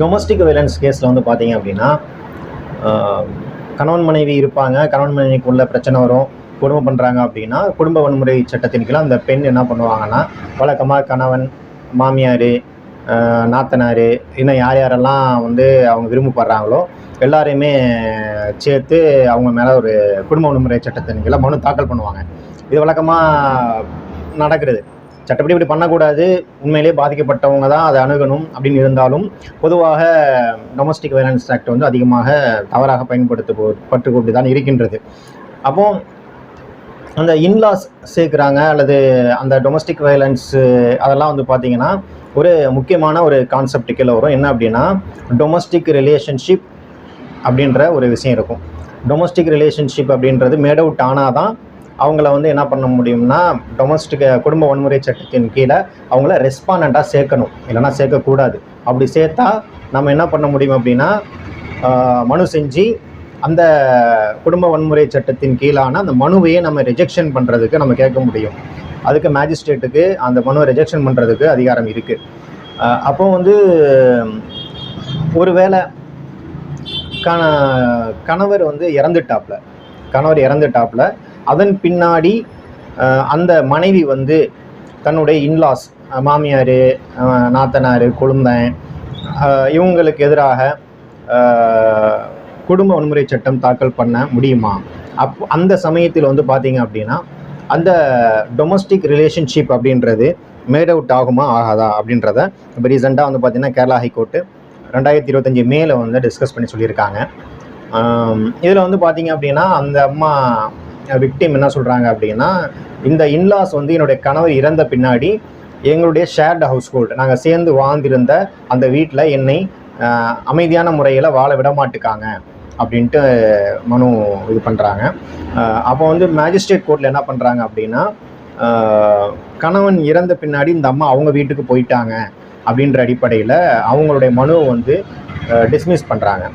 Domestic violence கேஸில் வந்து பார்த்தீங்க அப்படின்னா கணவன் மனைவி இருப்பாங்க கணவன் மனைவிக்குள்ள பிரச்சனை வரும் குடும்பம் பண்ணுறாங்க அப்படின்னா குடும்ப வன்முறை சட்டத்தின் கீழே அந்த பெண் என்ன பண்ணுவாங்கன்னா வழக்கமாக கணவன் மாமியார் நாத்தனார் இன்னும் யார் யாரெல்லாம் வந்து அவங்க விரும்பப்படுறாங்களோ எல்லாரையுமே சேர்த்து அவங்க மேலே ஒரு குடும்ப வன்முறை சட்டத்தின் கீழே மனு தாக்கல் பண்ணுவாங்க. இது வழக்கமாக நடக்கிறது. சட்டப்படி இப்படி பண்ணக்கூடாது. உண்மையிலேயே பாதிக்கப்பட்டவங்க தான் அதை அணுகணும் அப்படின்னு இருந்தாலும் பொதுவாக டொமஸ்டிக் வைலன்ஸ் ஆக்ட் வந்து அதிகமாக தவறாக பயன்படுத்த பட்டு கொண்டு தான் இருக்கின்றது. அப்போ அந்த இன்லாஸ் சேர்க்குறாங்க அல்லது அந்த டொமஸ்டிக் வயலன்ஸ் அதெல்லாம் வந்து பார்த்திங்கன்னா ஒரு முக்கியமான ஒரு கான்செப்ட் கீழே வரும். என்ன அப்படின்னா டொமஸ்டிக் ரிலேஷன்ஷிப் அப்படின்ற ஒரு விஷயம் இருக்கும். டொமஸ்டிக் ரிலேஷன்ஷிப் அப்படின்றது மேட் அவுட் ஆனால் தான் அவங்கள வந்து என்ன பண்ண முடியும்னா டொமஸ்டிக் குடும்ப வன்முறை சட்டத்தின் கீழே அவங்கள ரெஸ்பாண்டண்ட்டாக சேர்க்கணும். இல்லைன்னா சேர்க்கக்கூடாது. அப்படி சேர்த்தா நம்ம என்ன பண்ண முடியும் அப்படின்னா மனு செஞ்சு அந்த குடும்ப வன்முறை சட்டத்தின் கீழான அந்த மனுவையே நம்ம ரிஜெக்ஷன் பண்ணுறதுக்கு நம்ம கேட்க முடியும். அதுக்கு மேஜிஸ்ட்ரேட்டுக்கு அந்த மனுவை ரிஜெக்ஷன் பண்ணுறதுக்கு அதிகாரம் இருக்குது அப்போ வந்து ஒருவேளை கண கணவர் வந்து இறந்துட்டாப்ல. கணவர் இறந்துட்டாப்ல. அதன் பின்னாடி அந்த மனைவி வந்து தன்னுடைய இன்லாஸ் மாமியார் நாத்தனார் கொழுந்தன் இவங்களுக்கு எதிராக குடும்ப வன்முறை சட்டம் தாக்கல் பண்ண முடியுமா? அப் அந்த சமயத்தில் வந்து பார்த்தீங்க அப்படின்னா அந்த டொமஸ்டிக் ரிலேஷன்ஷிப் அப்படின்றது மேட் அவுட் ஆகுமா ஆகாதா அப்படின்றத இப்போ ரீசெண்டாக வந்து பார்த்தீங்கன்னா கேரளா ஹைகோர்ட்டு ரெண்டாயிரத்தி இருபத்தஞ்சி மேலே வந்து டிஸ்கஸ் பண்ணி சொல்லியிருக்காங்க. இதில் வந்து பார்த்தீங்க அப்படின்னா அந்த அம்மா விக்டிம் என்ன சொல்கிறாங்க அப்படின்னா இந்த இன்லாஸ் வந்து என்னுடைய கணவர் இறந்த பின்னாடி எங்களுடைய ஷேர்டு ஹவுஸ் ஹோல்டு நாங்கள் சேர்ந்து வாழ்ந்திருந்த அந்த வீட்டில் என்னை அமைதியான முறையில் வாழ விட மாட்டுக்காங்க அப்படின்ட்டு மனு இது பண்ணுறாங்க அப்போ வந்து மேஜிஸ்ட்ரேட் கோர்ட்டில் என்ன பண்ணுறாங்க அப்படின்னா கணவன் இறந்த பின்னாடி இந்த அம்மா அவங்க வீட்டுக்கு போயிட்டாங்க அப்படின்ற அடிப்படையில் அவங்களுடைய மனுவை வந்து டிஸ்மிஸ் பண்ணுறாங்க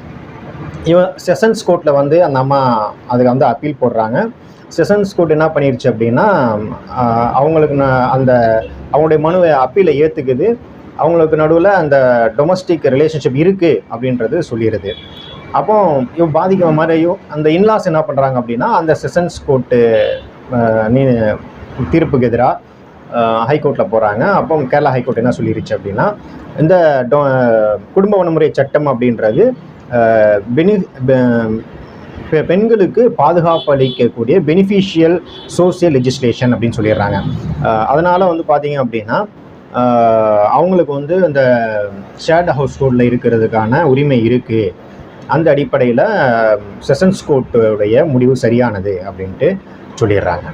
இவன் செஷன்ஸ் கோர்ட்டில் வந்து அந்த அம்மா அதுக்கு வந்து அப்பீல் போடுறாங்க. செஷன்ஸ் கோர்ட் என்ன பண்ணிருச்சு அப்படின்னா அவங்களுக்கு அந்த அவங்களுடைய மனுவை அப்பீலை ஏற்றுக்குது அவங்களுக்கு நடுவில் அந்த டொமஸ்டிக் ரிலேஷன்ஷிப் இருக்குது அப்படின்றது சொல்லிடுது அப்போ இவன் பாதிக்கிற மாதிரியும் அந்த இன்லாஸ் என்ன பண்ணுறாங்க அப்படின்னா அந்த செஷன்ஸ் கோர்ட்டு நீ தீர்ப்புக்கு எதிராக ஹைகோர்ட்டில் போகிறாங்க அப்போ கேரளா ஹைகோர்ட் என்ன சொல்லிருச்சு அப்படின்னா இந்த டொ குடும்ப வன்முறை சட்டம் அப்படின்றது பெனி பெ- பெண்களுக்கு பாதுகாப்பு அளிக்கக்கூடிய பெனிஃபிஷியல் சோசியல் லெஜிஸ்லேஷன் அப்படின்னு சொல்லிடுறாங்க. அதனால் வந்து பார்த்தீங்க அப்படின்னா அவங்களுக்கு வந்து அந்த ஷேர்ட் ஹவுஸ் ஹோல்டில் இருக்கிறதுக்கான உரிமை இருக்குது அந்த அடிப்படையில் செஷன்ஸ் கோர்ட்டுடைய முடிவு சரியானது அப்படின்ட்டு சொல்லிடுறாங்க.